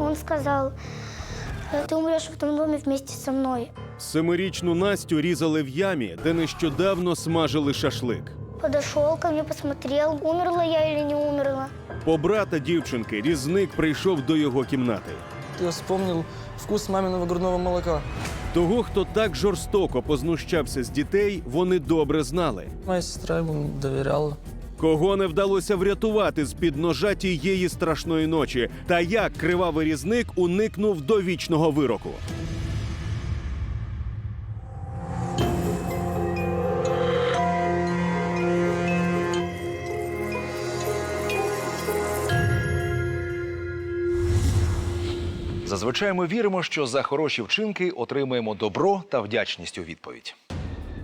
Он сказал, «Э, ты умрешь в этом доме вместе со мной. Семирічну Настю різали в ямі, де нещодавно смажили шашлик. Подошел ко мне, посмотрел, умерла я или не умерла. По брата дівчинки різник прийшов до його кімнати. Я вспомнил вкус маминого грудного молока. Того, хто так жорстоко познущався з дітей, вони добре знали. Моя сестра ему доверяла. Кого не вдалося врятувати з під ножа тієї страшної ночі, та як кривавий різник уникнув довічного вироку. Зазвичай ми віримо, що за хороші вчинки отримаємо добро та вдячність у відповідь.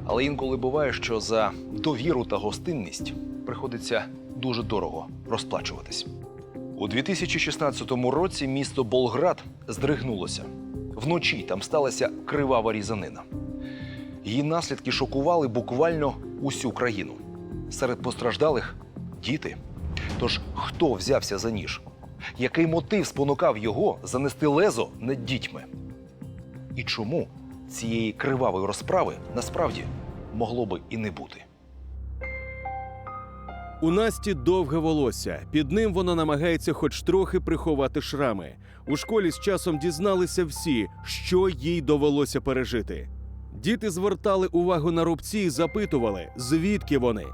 Але інколи буває, що за довіру та гостинність приходиться дуже дорого розплачуватись. У 2016 році місто Болград здригнулося. Вночі там сталася кривава різанина. Її наслідки шокували буквально усю країну. Серед постраждалих діти. Тож хто взявся за ніж? Який мотив спонукав його занести лезо над дітьми? І чому цієї кривавої розправи насправді могло би і не бути? У Насті довге волосся. Під ним вона намагається хоч трохи приховати шрами. У школі з часом дізналися всі, що їй довелося пережити. Діти звертали увагу на рубці і запитували, звідки вони.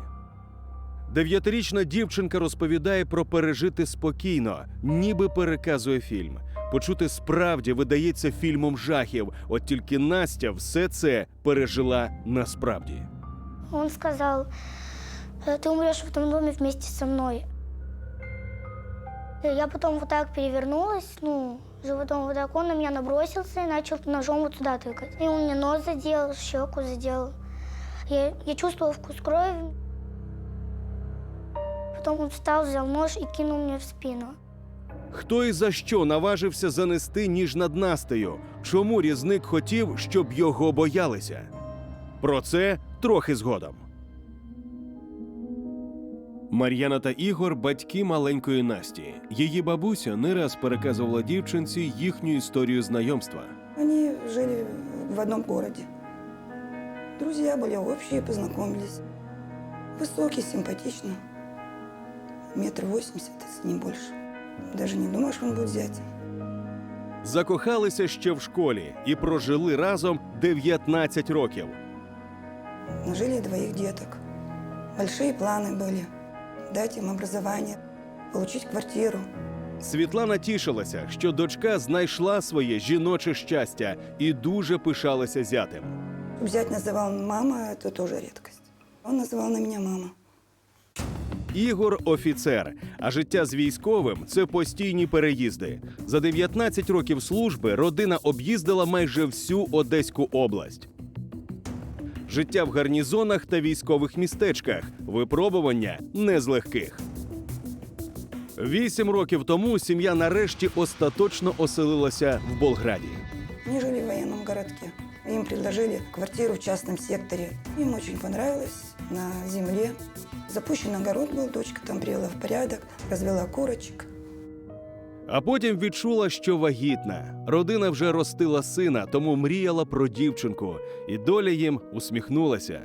Дев'ятирічна дівчинка розповідає про пережити спокійно, ніби переказує фільм. Почути справді видається фільмом жахів, от тільки Настя все це пережила насправді. Он сказал, «Э, ты умрешь в этом доме вместе со мной. Э, Я потом вот так перевернулась, ну, животом вот так, он на меня набросился и начал ножом вот сюда тыкать. И он мне нос задел, щеку задел. Я, я чувствовала вкус крови. Потом он встал, взял нож и кинул мне в спину. Хто і за що наважився занести ніж над Настею? Чому різник хотів, щоб його боялися? Про це трохи згодом. Мар'яна та Ігор батьки маленької Насті. Її бабуся не раз переказувала дівчинці їхню історію знайомства. Они жили в одном городе. Друзья были общие, познакомились. Высокий, симпатично. Метр восемьдесят, если не больше. Даже не думаешь, он будет зятем. Закохалися ще в школі і прожили разом 19 років. Нажили двоих деток. Большие планы были. Дать им образование, получить квартиру. Світлана тішилася, що дочка знайшла своє жіноче щастя і дуже пишалася зятем. Зять называл мама, это тоже редкость. Он называл на меня мама. Ігор офіцер, а життя з військовим це постійні переїзди. За 19 років служби родина об'їздила майже всю Одеську область. Життя в гарнізонах та військових містечках випробування не з легких. Вісім років тому сім'я нарешті остаточно оселилася в Болграді. Они жили в военном городке. Им предложили квартиру в частном секторе. Им очень понравилось на земле. Запущен огород был, дочка там привела в порядок, развела курочек. А потім відчула, що вагітна. Родина вже ростила сина, тому мріяла про дівчинку, і доля їм усміхнулася.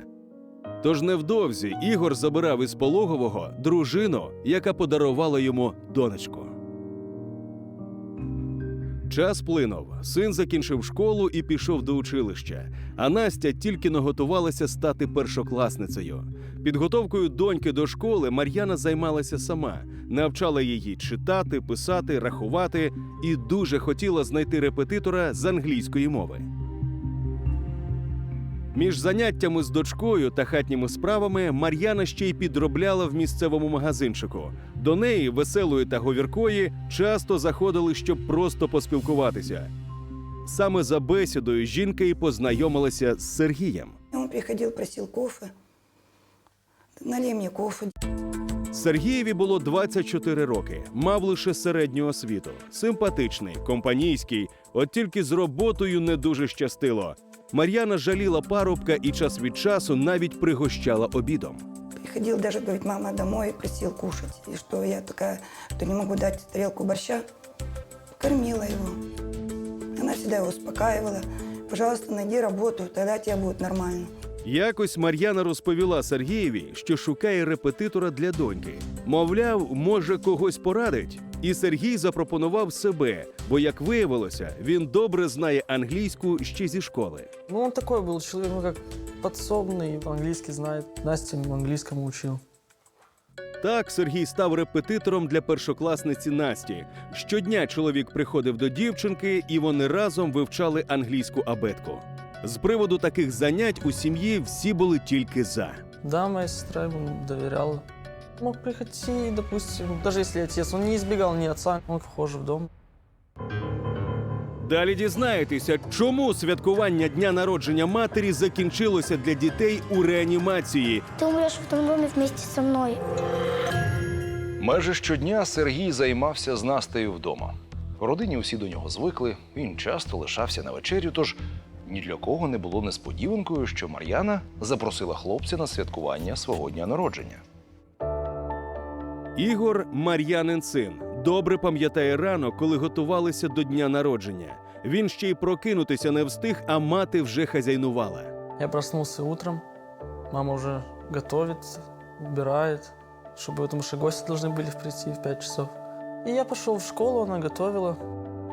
Тож невдовзі Ігор забирав із пологового дружину, яка подарувала йому донечку. Час плинув. Син закінчив школу і пішов до училища. А Настя тільки не готувалася стати першокласницею. Підготовкою доньки до школи Мар'яна займалася сама, навчала її читати, писати, рахувати і дуже хотіла знайти репетитора з англійської мови. Між заняттями з дочкою та хатніми справами Мар'яна ще й підробляла в місцевому магазинчику. До неї, веселої та говіркої, часто заходили, щоб просто поспілкуватися. Саме за бесідою жінка і познайомилася з Сергієм. Он приходил, просил кофе. Налей мне кофе. Сергієві було 24 роки, мав лише середню освіту, симпатичний, компанійський, от тільки з роботою не дуже щастило. Мар'яна жаліла парубка і час від часу навіть пригощала обідом. Приходил даже, говорит, мама домой, просил кушать. И что я такая, что не могу дать тарелку борща, кормила его. Она всегда его успокаивала. Пожалуйста, найди работу, тогда тебе будет нормально. Якось Мар'яна розповіла Сергієві, що шукає репетитора для доньки. Мовляв, може когось порадить. І Сергій запропонував себе, бо, як виявилося, він добре знає англійську ще зі школи. Ну, он такой был человек, ну, как подсобный, английский знает. Настя английскому учил. Так Сергій став репетитором для першокласниці Насті. Щодня чоловік приходив до дівчинки, і вони разом вивчали англійську абетку. З приводу таких занять у сім'ї всі були тільки за. Да, моя сестра ему доверяла. Мог прийти, допустим, даже если отец, он не избегал ни отца, он вхож в дом. Далі дізнаєтеся, чому святкування дня народження матері закінчилося для дітей у реанімації. Ты умрешь в том доме вместе со мной. Майже щодня Сергій займався з Настею вдома. У родині усі до нього звикли, він часто лишався на вечерю, тож ні для кого не було несподіванкою, що Мар'яна запросила хлопця на святкування свого дня народження. Ігор Мар'янин син добре пам'ятає ранок, коли готувалися до дня народження. Він ще й прокинутися не встиг, а мати вже хазяйнувала. Я проснулся утром, мама уже готовит, убирает, чтобы потому что гости должны были прийти в 5 часов. И я пошел в школу, она готовила.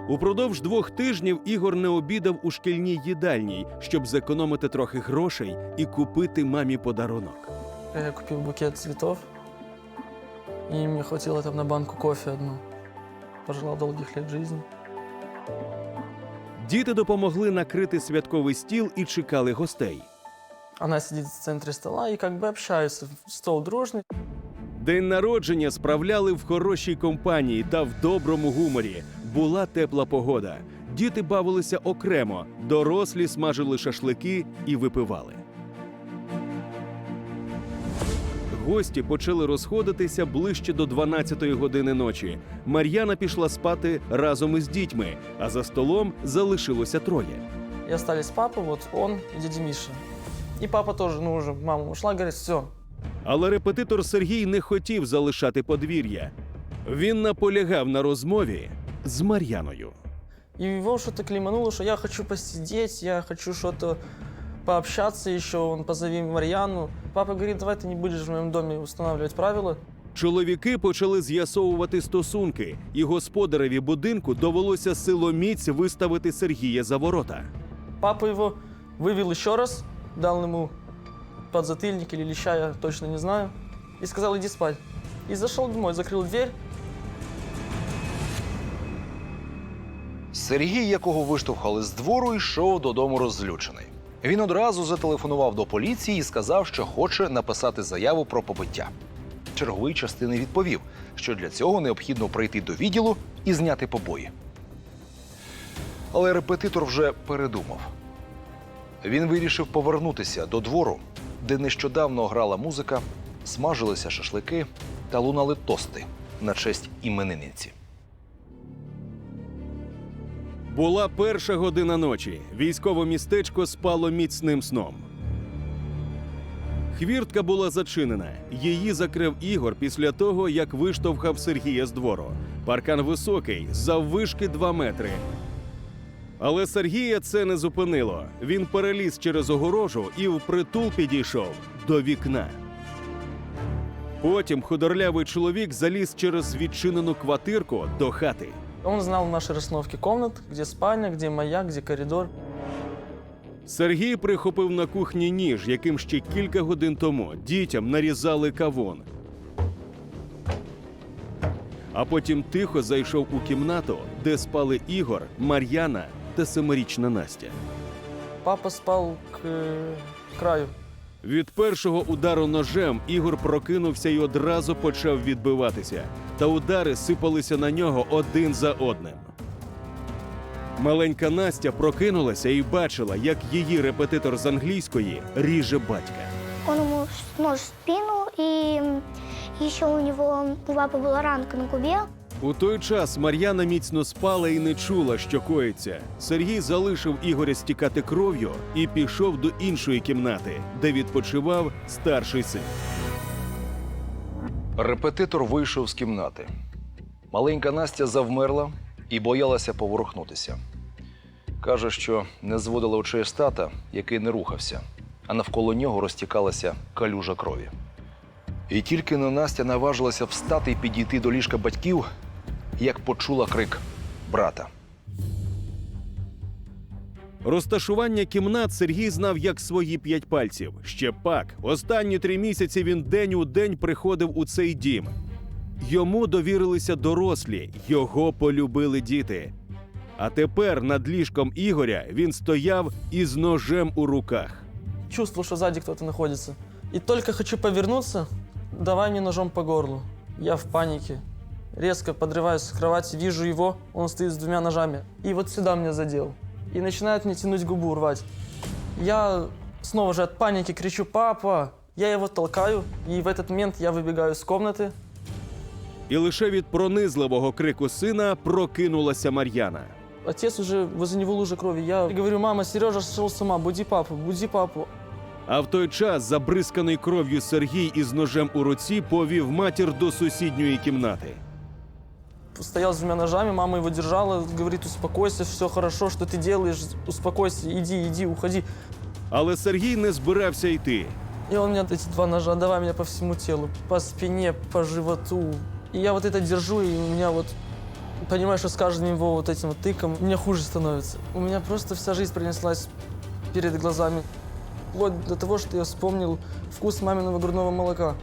Упродовж двох тижнів Ігор не обідав у шкільній їдальній, щоб зекономити трохи грошей і купити мамі подарунок. Я купил букет цветов, и мне хватило там на банку кофе одну. Пожелал долгих лет жизни. Діти допомогли накрити святковий стіл і чекали гостей. Она сидит в центре стола и как бы общаются. Стол дружный. День народження справляли в хорошій компанії та в доброму гуморі. Була тепла погода. Діти бавилися окремо, дорослі смажили шашлики і випивали. Гості почали розходитися ближче до 12-ї години ночі. Мар'яна пішла спати разом із дітьми, а за столом залишилося троє. И остались папа, вот он и дядя Миша. И папа тоже, ну уже мама ушла, говорит, все, Але репетитор Сергій не хотів залишати подвір'я. Він наполягав на розмові з Мар'яною. И его что-то клеймануло, что я хочу посидеть, я хочу что-то пообщаться еще, он позови Марьяну. Папа говорит, давай ты не будешь в моем доме устанавливать правила. Чоловіки почали з'ясовувати стосунки, і господареві будинку довелося силоміць виставити Сергія за ворота. Папа его вывел еще раз, дал ему подзатыльник или леща, я точно не знаю, и сказал, иди спать. И зашел домой, закрыл дверь, Сергій, якого виштовхали з двору, йшов додому розлючений. Він одразу зателефонував до поліції і сказав, що хоче написати заяву про побиття. Черговий частини відповів, що для цього необхідно прийти до відділу і зняти побої. Але репетитор вже передумав. Він вирішив повернутися до двору, де нещодавно грала музика, смажилися шашлики та лунали тости на честь іменинниці. Була перша година ночі. Військове містечко спало міцним сном. Хвіртка була зачинена. Її закрив Ігор після того, як виштовхав Сергія з двору. Паркан високий, заввишки 2 метри. Але Сергія це не зупинило. Він переліз через огорожу і впритул підійшов до вікна. Потім худорлявий чоловік заліз через відчинену квартирку до хати. Он знал наши расстановки комнат, где спальня, где моя, где коридор. Сергій прихопив на кухні ніж, яким ще кілька годин тому дітям нарізали кавун. А потім тихо зайшов у кімнату, де спали Ігор, Мар'яна та семирічна Настя. Папа спал к э, краю. Від першого удару ножем Ігор прокинувся і одразу почав відбиватися, та удари сипалися на нього один за одним. Маленька Настя прокинулася і бачила, як її репетитор з англійської ріже батька. Он ему нож в спину, и еще у него у папы была ранка на губе. У той час Мар'яна міцно спала і не чула, що коїться. Сергій залишив Ігоря стікати кров'ю і пішов до іншої кімнати, де відпочивав старший син. Репетитор вийшов з кімнати. Маленька Настя завмерла, і боялася поворухнутися. Каже, що не зводила очей з тата, який не рухався, а навколо нього розтікалася калюжа крові. І тільки но Настя наважилася встати і підійти до ліжка батьків, як почула крик брата. Розташування кімнат Сергій знав як свої п'ять пальців. Ще пак, останні три місяці він день у день приходив у цей дім. Йому довірилися дорослі, його полюбили діти. А тепер над ліжком Ігоря він стояв із ножем у руках. Чувствовал, что сзади кто-то находится. И только хочу повернуться, давай мне ножом по горлу. Я в панике. Резко подрываюсь с кровати, вижу его, он стоит с двумя ножами. И вот сюда меня задел И начинает мне тянуть губу, рвать. Я снова же от паники кричу «Папа!». Я его толкаю, и в этот момент я выбегаю из комнаты. І лише від пронизливого крику сина прокинулася Мар'яна. Отец уже, возле него лужа крови. Я говорю, мама, Сережа сошел с ума, буди папу, буди папу. А в той час забризканий кров'ю Сергій із ножем у руці повів матір до сусідньої кімнати. Стоял с двумя ножами, мама его держала, говорит, успокойся, все хорошо, что ты делаешь, успокойся, иди, иди, уходи. Але Сергій не збирався йти. И он мне эти два ножа, давай меня по всему телу, по спине, по животу. И я вот это держу, и у меня вот, понимаешь, что с каждым его вот этим вот тыком, мне хуже становится. У меня просто вся жизнь пронеслась перед глазами. Вплоть до того, что я вспомнил вкус маминого грудного молока.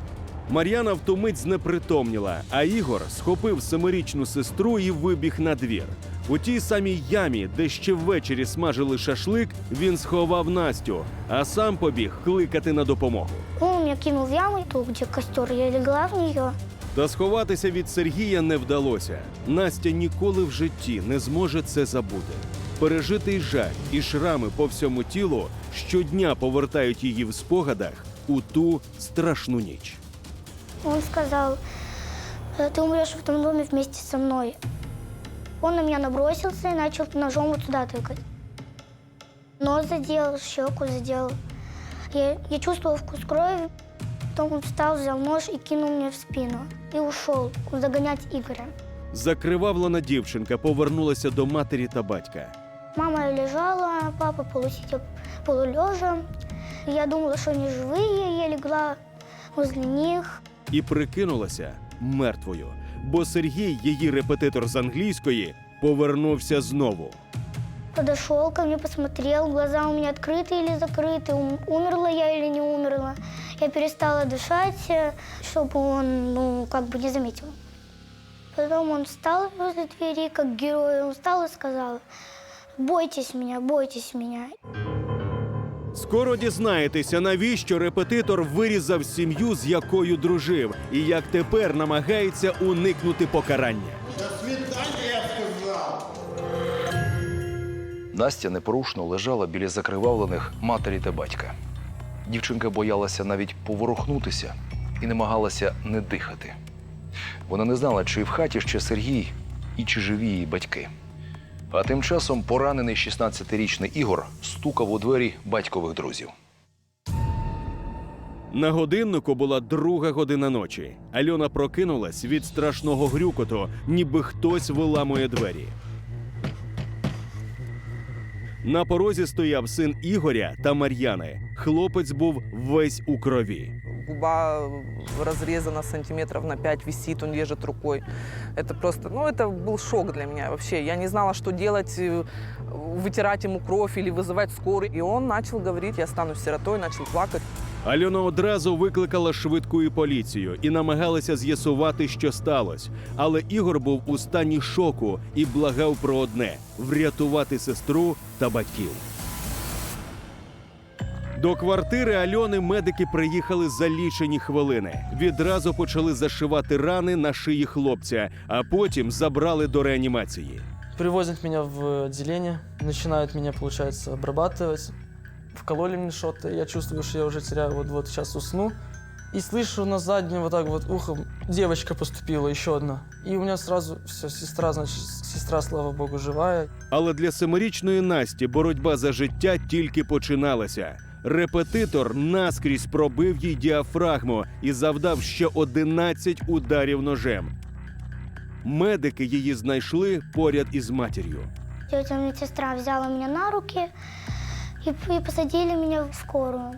Мар'яна втомить знепритомніла, а Ігор схопив семирічну сестру і вибіг на двір. У тій самій ямі, де ще ввечері смажили шашлик, він сховав Настю, а сам побіг кликати на допомогу. Он меня кинул в яму, ту, где костер, я легла в нее. Та сховатися від Сергія не вдалося. Настя ніколи в житті не зможе це забути. Пережитий жах і шрами по всьому тілу щодня повертають її в спогадах у ту страшну ніч. Он сказал, «Э, ты умрешь в этом доме вместе со мной. Он на меня набросился и начал ножом вот сюда тыкать. Нос задел, щеку задел. Я, я чувствовала вкус крови. Потом он встал, взял нож и кинул мне в спину. И ушел загонять Игоря. Закривавлена дівчинка повернулася до матері та батька. Мама лежала, папа полусидя, полулежа. Я думала, что они живые, я легла возле них. і прикинулася мертвою, бо Сергій, її репетитор з англійської, повернувся знову. Подошел ко мне, посмотрел, глаза у меня открыты или закрыты, ум- умерла я или не умерла. Я перестала дышать, э, чтобы он, ну, как бы не заметил. Потом он встал возле двери, как герой, он встал и сказал, бойтесь меня, бойтесь меня. Скоро дізнаєтеся, навіщо репетитор вирізав сім'ю, з якою дружив, і як тепер намагається уникнути покарання. Настя непорушно лежала біля закривавлених матері та батька. Дівчинка боялася навіть поворухнутися і намагалася не дихати. Вона не знала, чи в хаті ще Сергій і чи живі її батьки. А тим часом поранений 16-річний Ігор стукав у двері батькових друзів. На годиннику була друга година ночі. Альона прокинулась від страшного грюкоту, ніби хтось виламує двері. На порозі стояв син Ігоря та Мар'яни. Хлопець був весь у крові губа разрезана сантиметров на 5, висит, он лежит рукой. Это просто, ну, это был шок для меня вообще. Я не знала, что делать, э, вытирать ему кровь или вызывать скорую. И он начал говорить, я стану сиротой, начал плакать. Альона одразу викликала швидку і поліцію і намагалася з'ясувати, що сталося. Але Ігор був у стані шоку і благав про одне врятувати сестру та батьків. До квартири Альони медики приїхали за лічені хвилини. Відразу почали зашивати рани на шиї хлопця, а потім забрали до реанімації. Привозят меня в отделение, начинают меня, получается, обрабатывать. Вкололи мне что-то, я чувствую, что я уже теряю, вот-вот сейчас усну. И слышу на заднем вот так вот ухом, девочка поступила, еще одна. И у меня сразу все, сестра, значит, сестра, слава богу, живая. Але для семирічної Насті боротьба за життя тільки починалася. Репетитор наскрізь пробив їй діафрагму і завдав ще 11 ударів ножем. медики її знайшли поряд із матір'ю. Тетя медсестра взяла меня на руки и посадили меня в скорую.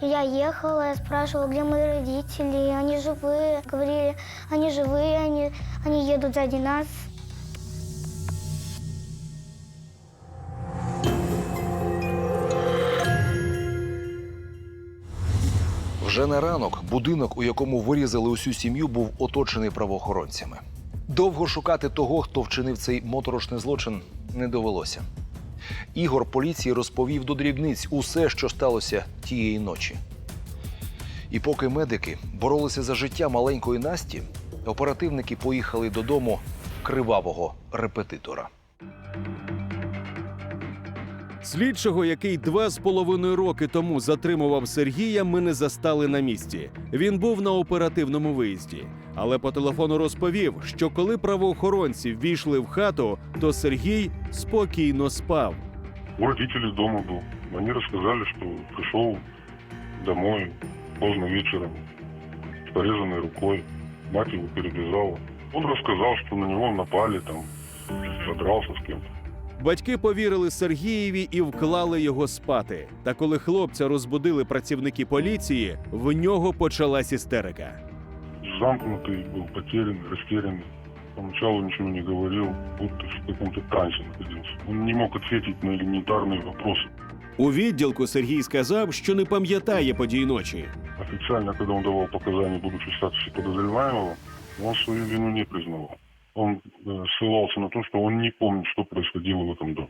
Я ехала, я спрашивала, где мои родители, они живые. Говорили, они живые, они, они едут сзади нас. Вже на ранок будинок, у якому вирізали усю сім'ю, був оточений правоохоронцями. Довго шукати того, хто вчинив цей моторошний злочин, не довелося. Ігор поліції розповів до дрібниць усе, що сталося тієї ночі. І поки медики боролися за життя маленької Насті, оперативники поїхали додому кривавого репетитора. Слідчого, який два з половиною роки тому затримував Сергія, ми не застали на місці. Він був на оперативному виїзді. Але по телефону розповів, що коли правоохоронці ввійшли в хату, то Сергій спокійно спав. У родителей дома был. Они рассказали, что пришел домой поздно вечером с порезанной рукой. Мать его перевязала. Он рассказал, что на него напали, там, подрался с кем-то. Батьки повірили Сергієві і вклали його спати. Та коли хлопця розбудили працівники поліції, в нього почалась істерика. Замкнутый был, потерянный, растерянный. Поначалу ничего не говорил, будто в каком-то трансе находился. Он не мог ответить на элементарные вопросы. У відділку Сергій сказав, що не пам'ятає подій ночі. Официально, когда он давал показания, будучи в статусе подозреваемого, он свою вину не признавал. Он э, ссылался на то, что он не помнит, что происходило в этом доме.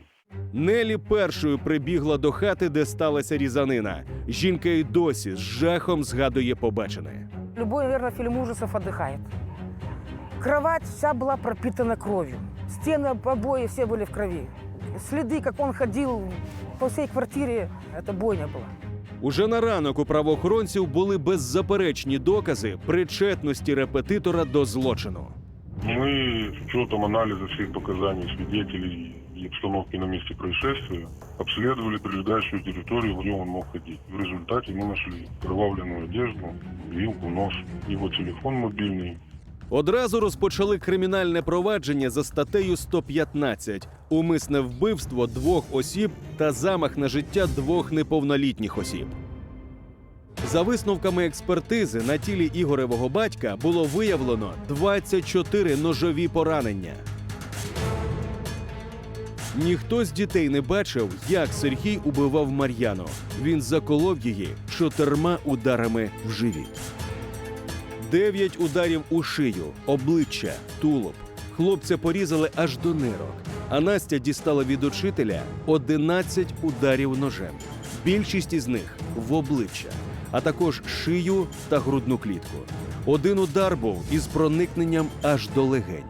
Нелі першою прибігла до хати, де сталася різанина. Жінка й досі з жахом згадує побачене. Любой, наверное, фильм ужасов отдыхает. Кровать вся была пропитана кровью. Стены, обои все были в крови. Следы, как он ходил по всей квартире, это бойня была. Уже на ранок у правоохоронців були беззаперечні докази причетності репетитора до злочину. Мы с учетом анализа всех показаний свидетелей и обстановки на месте происшествия обследовали прилегающую территорию, где он мог ходить. В результате мы нашли кровавленную одежду, вилку, нож, его телефон мобильный, Одразу розпочали кримінальне провадження за статтею 115 умисне вбивство двох осіб та замах на життя двох неповнолітніх осіб. За висновками експертизи на тілі Ігоревого батька було виявлено 24 ножові поранення. Ніхто з дітей не бачив, як Сергій убивав Мар'яну. Він заколов її чотирма ударами в живіт. Дев'ять ударів у шию, обличчя, тулуб. Хлопця порізали аж до нирок. А Настя дістала від учителя 11 ударів ножем. Більшість із них в обличчя, а також шию та грудну клітку. Один удар був із проникненням аж до легень.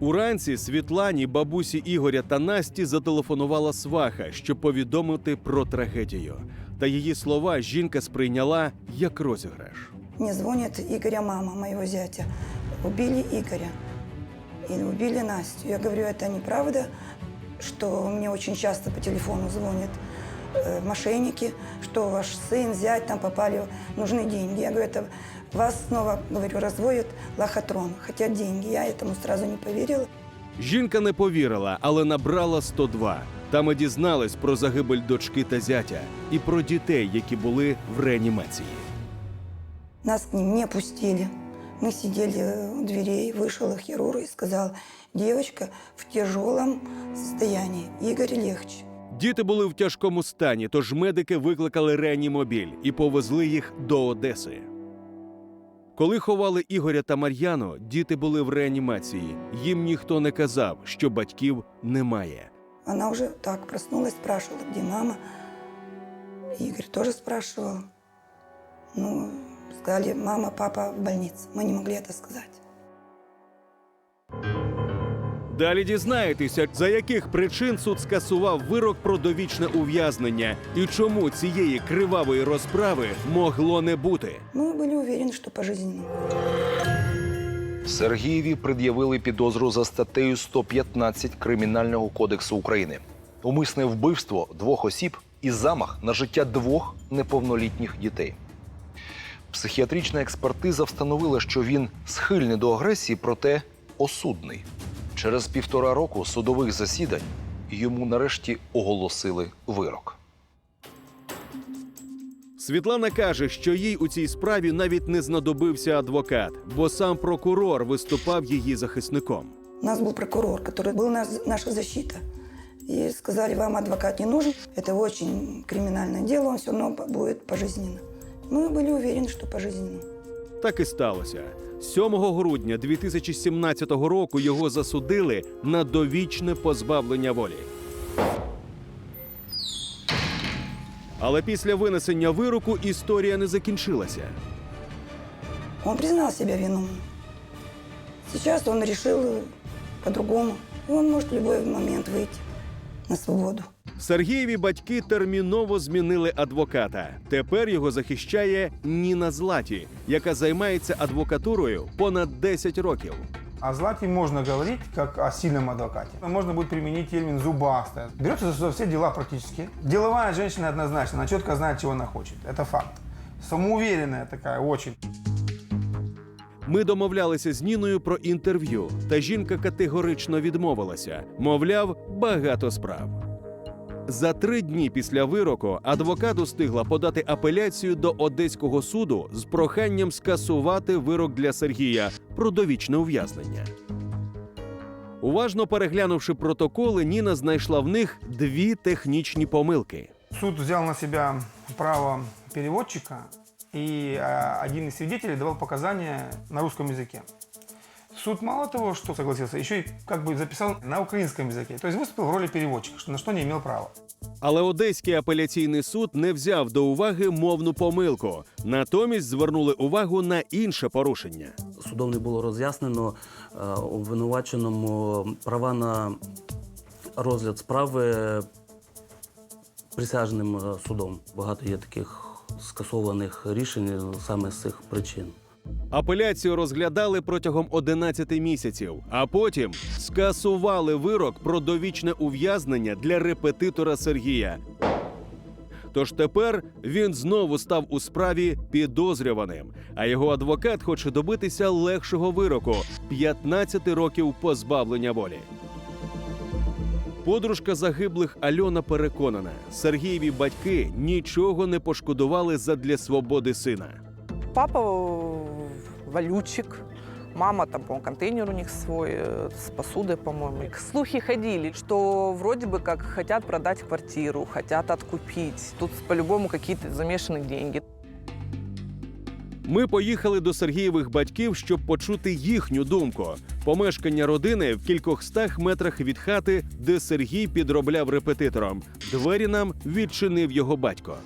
Уранці Світлані, бабусі Ігоря та Насті зателефонувала сваха, щоб повідомити про трагедію. Та її слова жінка сприйняла як розіграш. Мне звонит Игоря мама, моего зятя. Убили Игоря. И убили Настю. Я говорю, это неправда, что мне очень часто по телефону звонят э, мошенники, что ваш сын, зять там попали, нужны деньги. Я говорю, это вас снова, говорю, разводят лохотрон, хотят деньги. Я этому сразу не поверила. Жінка не повірила, але набрала 102. Там і дізнались про загибель дочки та зятя і про дітей, які були в реанімації. Нас к ним не пустили. Мы сидели у дверей, вышел хирург и сказал, девочка в тяжелом состоянии, Игорь легче. Діти були в тяжкому стані, тож медики викликали реанімобіль і повезли їх до Одеси. Коли ховали Ігоря та Мар'яну, діти були в реанімації. Їм ніхто не казав, що батьків немає. Она уже так проснулась, спрашивала, где мама. Игорь тоже спрашивал. Ну, сказали, мама, папа в больнице. Мы не могли это сказать. Далі дізнаєтеся, за яких причин суд скасував вирок про довічне ув'язнення і чому цієї кривавої розправи могло не бути. Мы были уверены, что пожизненно. Сергієві пред'явили підозру за статтею 115 Кримінального кодексу України. Умисне вбивство двох осіб і замах на життя двох неповнолітніх дітей. Психіатрична експертиза встановила, що він схильний до агресії, проте осудний. Через півтора року судових засідань йому нарешті оголосили вирок. Світлана каже, що їй у цій справі навіть не знадобився адвокат, бо сам прокурор виступав її захисником. У нас был прокурор, который был нас- наша защита. И сказали, вам адвокат не нужен. Это очень криминальное дело, он все равно будет пожизненно. Мы были уверены, что пожизненно. Так і сталося. 7 грудня 2017 року його засудили на довічне позбавлення волі. Але після винесення вироку історія не закінчилася. Он признал себя виновным. Сейчас он решил по-другому. Он может в любой момент выйти на свободу. Сергієві батьки терміново змінили адвоката. Тепер його захищає Ніна Златі, яка займається адвокатурою понад 10 років. О Злате можно говорить как о сильном адвокате. Можно будет применить термин «зубастая». Берется за все дела практически. Деловая женщина однозначно, она четко знает, чего она хочет. Это факт. Самоуверенная такая очень. Ми домовлялися з Ніною про інтерв'ю, та жінка категорично відмовилася. Мовляв, багато справ. За три дні після вироку адвокат устигла подати апеляцію до одеського суду з проханням скасувати вирок для Сергія про довічне ув'язнення. Уважно переглянувши протоколи, Ніна знайшла в них дві технічні помилки. Суд взял на себя право переводчика, и э, один из свидетелей давал показания на русском языке. Суд мало того, что согласился, еще и как бы записал на украинском языке. То есть выступил в роли переводчика, что, на что не имел права. Але Одеський апеляційний суд не взяв до уваги мовну помилку. Натомість звернули увагу на інше порушення. судом не було роз'яснено е, обвинуваченому права на розгляд справи присяжним е, судом. Багато є таких скасованих рішень саме з цих причин. Апеляцію розглядали протягом 11 місяців, а потім скасували вирок про довічне ув'язнення для репетитора Сергія. Тож тепер він знову став у справі підозрюваним, а його адвокат хоче добитися легшого вироку 15 років позбавлення волі. Подружка загиблих Альона переконана, Сергієві батьки нічого не пошкодували задля свободи сина. Папа э, валютчик, мама там, по-моему, контейнер у них свой э, с посудой, по-моему. И Слухи ходили, что вроде бы как хотят продать квартиру, хотят откупить. Тут по-любому какие-то замешаны деньги. Ми поїхали до Сергієвих батьків, щоб почути їхню думку. Помешкання родини в кількох стах метрах від хати, де Сергій підробляв репетитором. Двері нам відчинив його батько.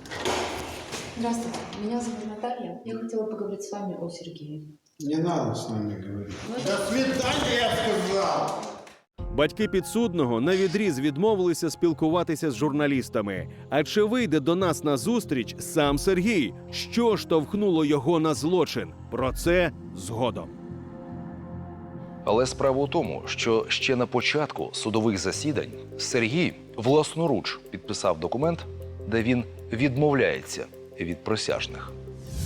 Здравствуйте, меня зовут Наталья. Я хотела поговорить с вами о Сергее. Не надо с нами говорить. До свидания, я сказал! Батьки підсудного на відріз відмовилися спілкуватися з журналістами. А чи вийде до нас на зустріч сам Сергій? Що штовхнуло його на злочин? Про це згодом. Але справа у тому, що ще на початку судових засідань Сергій власноруч підписав документ, де він відмовляється від присяжних.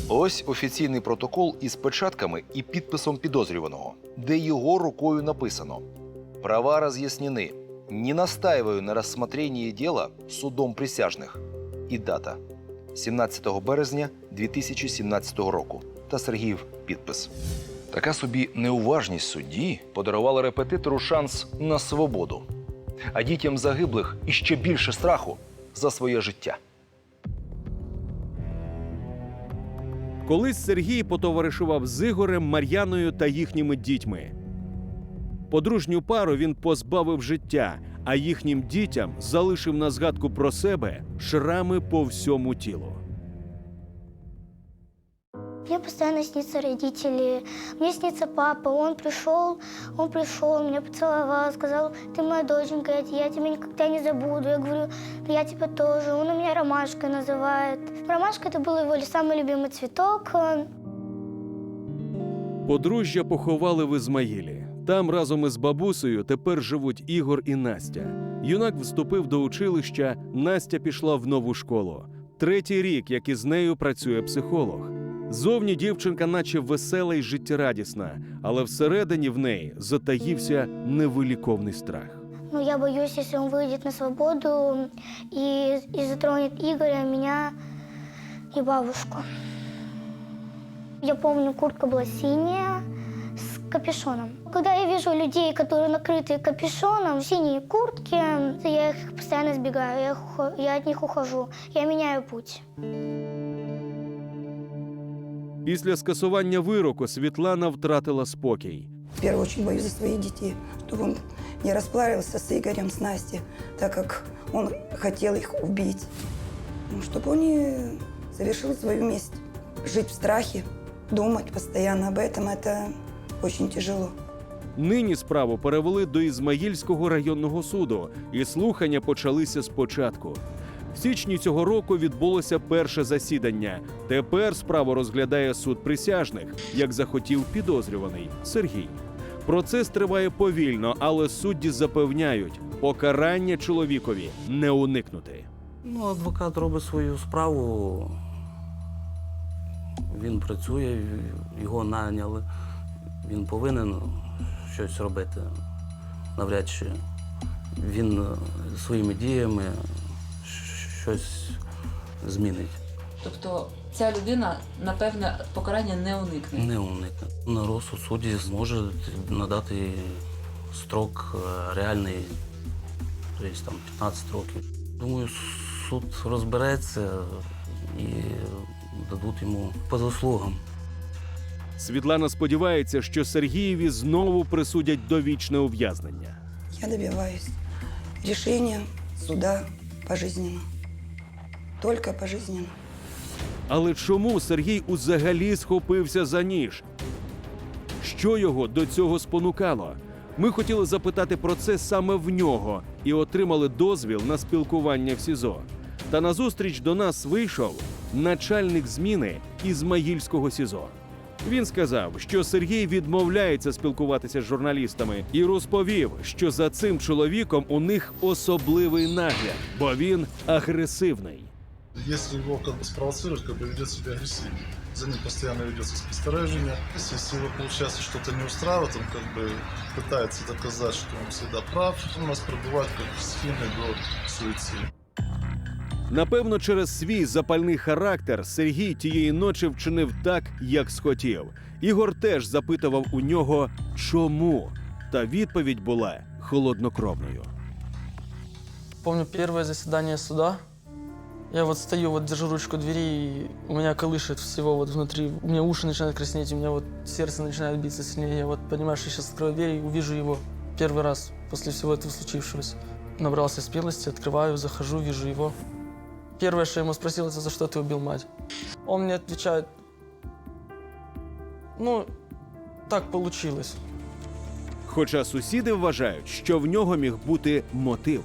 Ось офіційний протокол із печатками і підписом підозрюваного, де його рукою написано: Права разъяснены. Не настаиваю на рассмотрении дела судом присяжних. І дата 17 березня 2017 року. Та Сергіїв підпис. Така собі неуважність судді подарувала репетитору шанс на свободу, а дітям загиблих іще більше страху за своє життя. Колись Сергій потоваришував з Ігорем, Мар'яною та їхніми дітьми. Подружню пару він позбавив життя, а їхнім дітям залишив на згадку про себе шрами по всьому тілу. Мне постоянно снится родители, мне снится папа. Он пришел, он пришел, меня поцеловал, сказал, ты моя доченька, я, я тебя никогда не забуду. Я говорю, «Да я тебя тоже. Он у меня ромашкой называет. Ромашка это был его самый любимый цветок. Подружжя поховали в Ізмаїлі. Там разом із бабусею тепер живуть Ігор і Настя. Юнак вступив до училища, Настя пішла в нову школу. Третій рік, як із нею працює психолог. Зовні дівчинка, наче весела й життєрадісна, але всередині в неї затаївся невиліковний страх. Но я боюсь, если он выйдет на свободу и, и затронет Игоря, меня и бабушку. Я помню, куртка была синяя капюшоном. Когда я вижу людей, которые накрыты капюшоном, синие куртки, я их постоянно избегаю, я, их ухо- я от них ухожу, я меняю путь. Після скасування вироку Світлана втратила спокій. В первую очередь боюсь за своих детей, чтобы он не расплавился с Игорем, с Настей, так как он хотел их убить. Ну, чтобы он не совершил свою месть. Жить в страхе, думать постоянно об этом, это очень тяжело. Нині справу перевели до Ізмаїльського районного суду, і слухання почалися спочатку. В січні цього року відбулося перше засідання. Тепер справу розглядає суд присяжних, як захотів підозрюваний Сергій. Процес триває повільно, але судді запевняють, покарання чоловікові не уникнути. Ну, адвокат робить свою справу. Він працює, його наняли. Він повинен щось робити. Навряд чи він е, своїми діями щось змінить. Тобто ця людина, напевне, покарання не уникне. Не уникне. На розсуд судді зможе надати строк е, реальний, тобто там 15 років. Думаю, суд розбереться і дадуть йому по заслугам. Світлана сподівається, що Сергієві знову присудять довічне ув'язнення. Я добиваюсь решения суда пожизненно. Только пожизненно. Але чому Сергій узагалі схопився за ніж? Що його до цього спонукало? Ми хотіли запитати про це саме в нього і отримали дозвіл на спілкування в СІЗО. Та назустріч до нас вийшов начальник зміни Ізмаїльського СІЗО. Він сказав, що Сергій відмовляється спілкуватися з журналістами і розповів, що за цим чоловіком у них особливий нагляд, бо він агресивний. Если его как бы спровоцировать, как бы ведет себя агрессивно. За ним постоянно ведется спостережение. Если, если его получается что-то не устраивает, он как бы пытается доказать, что он всегда прав. Он у нас пробывает как в схеме до суицида. Напевно, через свій запальний характер Сергій тієї ночі вчинив так, як схотів. Ігор теж запитував у нього, чому. Та відповідь була холоднокровною. Помню первое заседание суда. Я вот стою, вот держу ручку двери, и у меня колышет всего вот внутри. У меня уши начинают краснеть, у меня вот сердце начинает биться сильнее. Я вот понимаю, что сейчас открою дверь и увижу его первый раз после всего этого случившегося. Набрался смелости, открываю, захожу, вижу его. Первое, что я ему спросил, это за что ты убил мать? Он мне отвечает, ну, так получилось. Хоча сусіди вважають, що в нього міг бути мотив.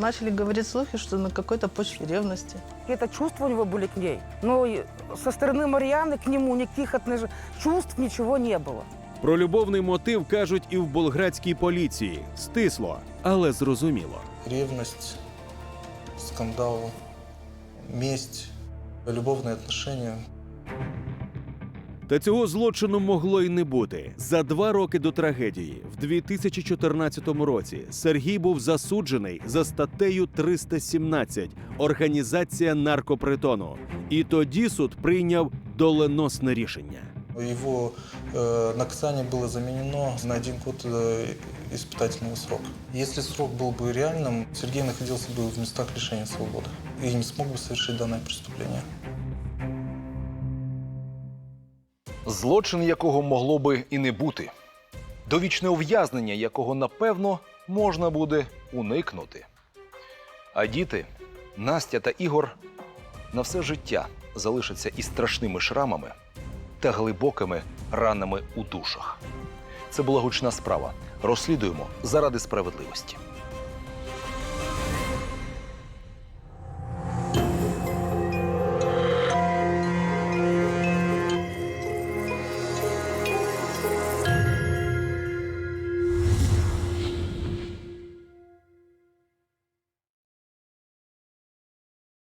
Начали говорить слухи, что на какой-то почве ревности. Какие-то чувства у него были к ней. Но и со стороны Марьяны к нему никаких отнош- чувств, ничего не было. Про любовний мотив кажуть і в болградській поліції. Стисло, але зрозуміло. Ревность, скандал, месть, любовные отношения. Та цього злочину могло й не бути. За два роки до трагедії, в 2014 році, Сергій був засуджений за статтею 317 Організація наркопритону. І тоді суд прийняв доленосне рішення. Его э, наказание было заменено на один год э, испытательного срока. Если срок был бы реальным, Сергей находился бы в местах лишения свободы и не смог бы совершить данное преступление. Злочин, якого могло би і не бути. Довічне ув'язнення, якого напевно можна буде уникнути. А діти, Настя та Ігор, на все життя залишаться із страшними шрамами та глибокими ранами у душах. Це була гучна справа. Розслідуємо заради справедливості.